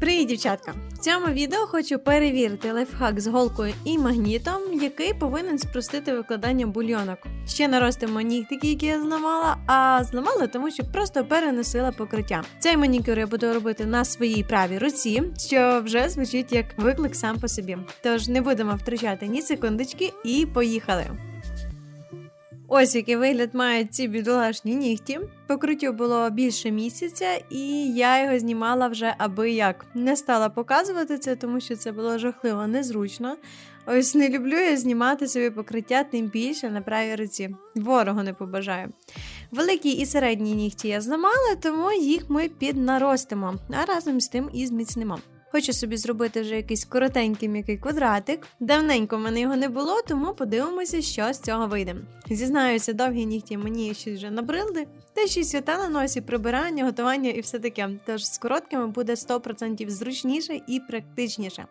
Привіт, дівчатка! В цьому відео хочу перевірити лайфхак з голкою і магнітом, який повинен спростити викладання бульйонок. Ще наростимо нігтики, які я зламала, а зламала, тому що просто переносила покриття. Цей манікюр я буду робити на своїй правій руці, що вже звучить як виклик сам по собі. Тож не будемо втрачати ні секундочки і поїхали. Ось який вигляд мають ці бідолашні нігті. Покриттю було більше місяця, і я його знімала вже аби як. Не стала показувати це, тому що це було жахливо незручно. Ось не люблю я знімати собі покриття, тим більше на правій руці. Ворогу не побажаю. Великі і середні нігті я зламала, тому їх ми піднаростимо, а разом з тим і зміцнимо. Хочу собі зробити вже якийсь коротенький м'який квадратик. Давненько в мене його не було, тому подивимося, що з цього вийде. Зізнаюся, довгі нігті мені щось вже набрилди, та ще свята на носі, прибирання, готування і все таке. Тож з короткими буде 100% зручніше і практичніше.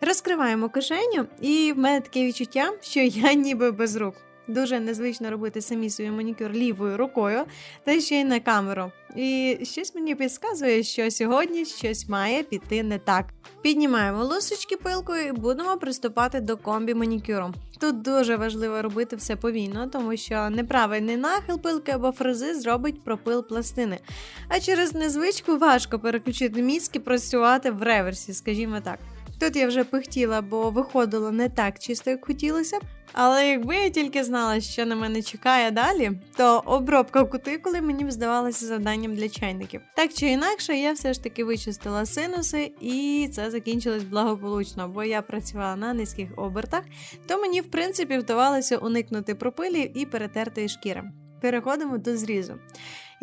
Розкриваємо кишеню, і в мене таке відчуття, що я ніби без рук. Дуже незвично робити самі свій манікюр лівою рукою, та ще й на камеру. І щось мені підказує, що сьогодні щось має піти не так. Піднімаємо лусочки пилкою і будемо приступати до комбі манікюру. Тут дуже важливо робити все повільно, тому що неправильний нахил пилки або фрези зробить пропил пластини. А через незвичку важко переключити мізки працювати в реверсі, скажімо так. Тут я вже пихтіла, бо виходило не так чисто, як хотілося. Але якби я тільки знала, що на мене чекає далі, то обробка кутикули мені б здавалася завданням для чайників. Так чи інакше, я все ж таки вичистила синуси, і це закінчилось благополучно, бо я працювала на низьких обертах, то мені, в принципі, вдавалося уникнути пропилів і перетертої шкіри. Переходимо до зрізу.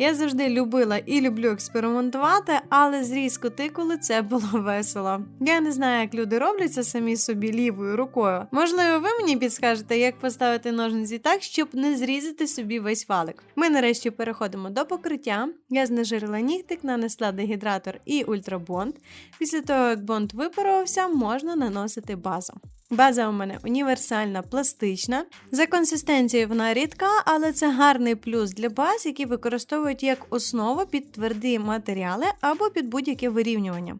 Я завжди любила і люблю експериментувати, але зріз кутикули це було весело. Я не знаю, як люди роблять це самі собі лівою рукою. Можливо, ви мені підскажете, як поставити ножниці так, щоб не зрізати собі весь валик. Ми нарешті переходимо до покриття. Я знежирила нігтик, нанесла дегідратор і ультрабонд. Після того, як бонд випарувався, можна наносити базу. База у мене універсальна, пластична. За консистенцією вона рідка, але це гарний плюс для баз, які використовують як основу під тверді матеріали або під будь-яке вирівнювання.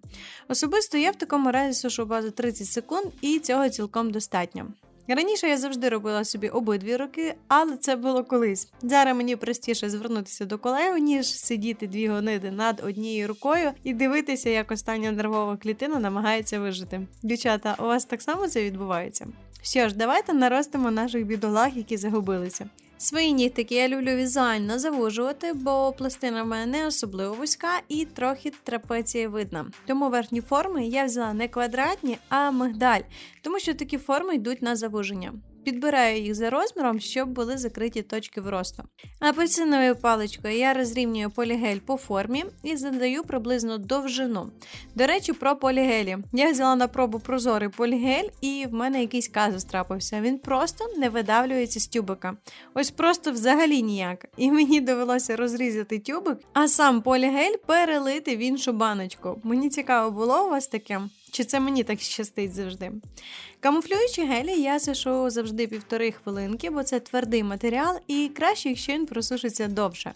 Особисто я в такому разі сушу базу 30 секунд і цього цілком достатньо. Раніше я завжди робила собі обидві руки, але це було колись. Зараз мені простіше звернутися до колеги, ніж сидіти дві гонити над однією рукою і дивитися, як остання нервова клітина намагається вижити. Дівчата, у вас так само це відбувається? Що ж, давайте наростимо наших бідолах, які загубилися. Свої нігтики я люблю візуально завужувати, бо пластина в мене не особливо вузька і трохи трапеція видна. Тому верхні форми я взяла не квадратні, а мигдаль, тому що такі форми йдуть на завуження. Підбираю їх за розміром, щоб були закриті точки вросту. Апельсиновою паличкою я розрівнюю полігель по формі і задаю приблизно довжину. До речі, про полігелі. Я взяла на пробу прозорий полігель, і в мене якийсь казус трапився. Він просто не видавлюється з тюбика. Ось просто взагалі ніяк. І мені довелося розрізати тюбик, а сам полігель перелити в іншу баночку. Мені цікаво було у вас таке. Чи це мені так щастить завжди? Камуфлюючі гелі я сушу завжди півтори хвилинки, бо це твердий матеріал і краще, якщо він просушиться довше.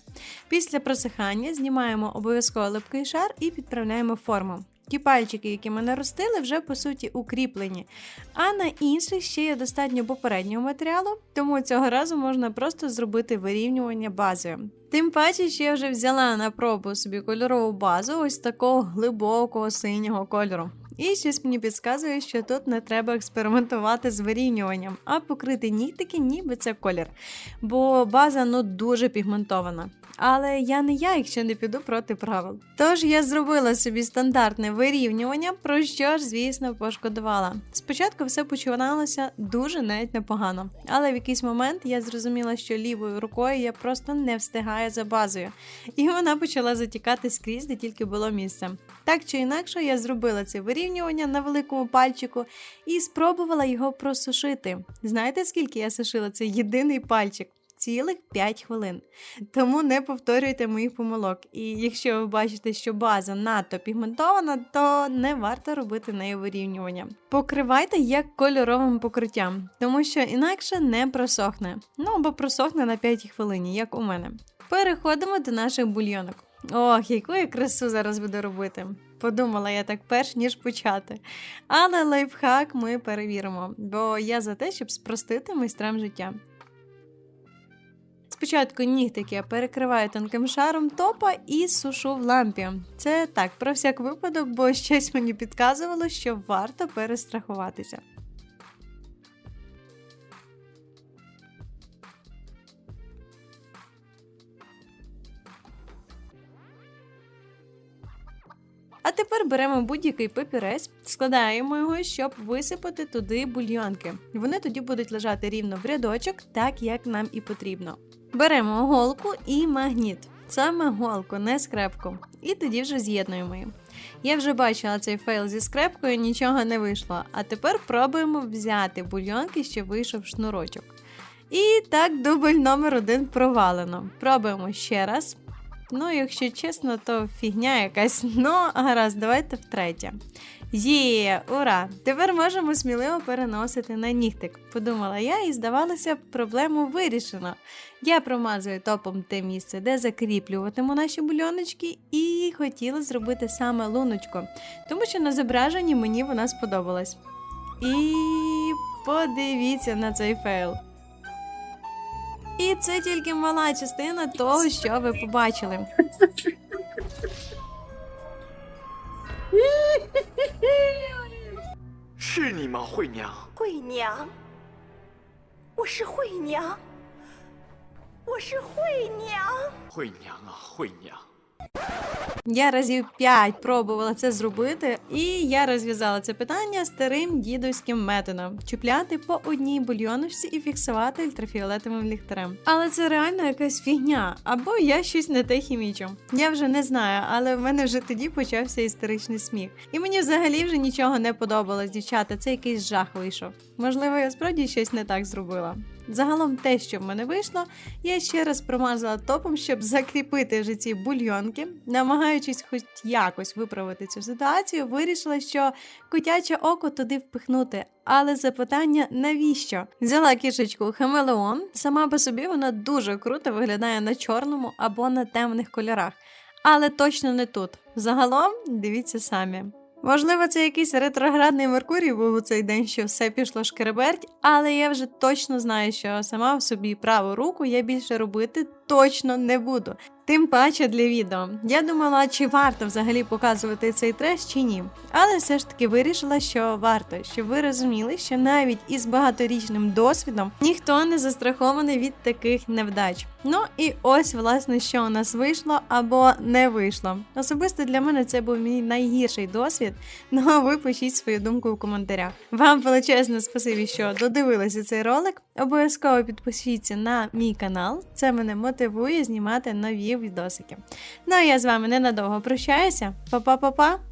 Після просихання знімаємо обов'язково липкий шар і підправляємо форму. Ті пальчики, які ми наростили, вже по суті укріплені. А на інших ще є достатньо попереднього матеріалу, тому цього разу можна просто зробити вирівнювання базою. Тим паче, що я вже взяла на пробу собі кольорову базу ось такого глибокого синього кольору. І щось мені підказує, що тут не треба експериментувати з вирівнюванням, а покрити нігтики, ніби це колір. Бо база ну дуже пігментована. Але я не я, якщо не піду проти правил. Тож я зробила собі стандартне вирівнювання, про що ж, звісно, пошкодувала. Спочатку все починалося дуже навіть непогано, але в якийсь момент я зрозуміла, що лівою рукою я просто не встигаю за базою, і вона почала затікати скрізь, де тільки було місце. Так чи інакше, я зробила це вирівнювання на великому пальчику і спробувала його просушити. Знаєте, скільки я сушила цей єдиний пальчик? Цілих 5 хвилин. Тому не повторюйте моїх помилок. І якщо ви бачите, що база надто пігментована, то не варто робити нею вирівнювання. Покривайте як кольоровим покриттям, тому що інакше не просохне. Ну або просохне на 5 хвилині, як у мене. Переходимо до наших бульйонок. Ох, яку я красу зараз буду робити. Подумала я так перш ніж почати. Але лайфхак ми перевіримо, бо я за те, щоб спростити майстрам життя. Спочатку нігтики я перекриваю тонким шаром топа і сушу в лампі. Це так, про всяк випадок, бо щось мені підказувало, що варто перестрахуватися. А тепер беремо будь-який папірець, складаємо його, щоб висипати туди бульйонки. Вони тоді будуть лежати рівно в рядочок, так як нам і потрібно. Беремо голку і магніт. Саме голку, не скрепку. І тоді вже з'єднуємо її. Я вже бачила цей фейл зі скрепкою, нічого не вийшло. А тепер пробуємо взяти бульйонки, що вийшов шнурочок. І так, дубль номер один провалено. Пробуємо ще раз. Ну, якщо чесно, то фігня якась. Ну, гаразд, давайте втретє. Є, ура! Тепер можемо сміливо переносити на нігтик. Подумала я, і здавалося, проблему вирішено. Я промазую топом те місце, де закріплюватиму наші бульоночки, і хотіла зробити саме луночку, тому що на зображенні мені вона сподобалась. І подивіться на цей фейл. І це тільки мала частина того, що ви побачили. 是 Я разів п'ять пробувала це зробити, і я розв'язала це питання старим дідуським методом: чіпляти по одній бульйоночці і фіксувати ультрафіолетовим ліхтарем. Але це реально якась фігня, або я щось не те хімічу. Я вже не знаю, але в мене вже тоді почався істеричний сміх. І мені взагалі вже нічого не подобалось, дівчата. Це якийсь жах вийшов. Можливо, я справді щось не так зробила. Загалом те, що в мене вийшло, я ще раз промазала топом, щоб закріпити вже ці бульйонки. Намагаючись хоч якось виправити цю ситуацію, вирішила, що котяче око туди впихнути. Але запитання навіщо? Взяла кішечку Хамелеон. Сама по собі вона дуже круто виглядає на чорному або на темних кольорах. Але точно не тут. Загалом дивіться самі. Можливо, це якийсь ретроградний Меркурій був у цей день, що все пішло шкереберть, але я вже точно знаю, що сама в собі праву руку я більше робити точно не буду. Тим паче для відео. Я думала, чи варто взагалі показувати цей треш чи ні. Але все ж таки вирішила, що варто, щоб ви розуміли, що навіть із багаторічним досвідом ніхто не застрахований від таких невдач. Ну і ось, власне, що у нас вийшло або не вийшло. Особисто для мене це був мій найгірший досвід. Ну а ви пишіть свою думку в коментарях. Вам величезне спасибі, що додивилися цей ролик. Обов'язково підпишіться на мій канал. Це мене мотивує знімати нові відосики. Ну а я з вами ненадовго прощаюся. Па-па-па-па!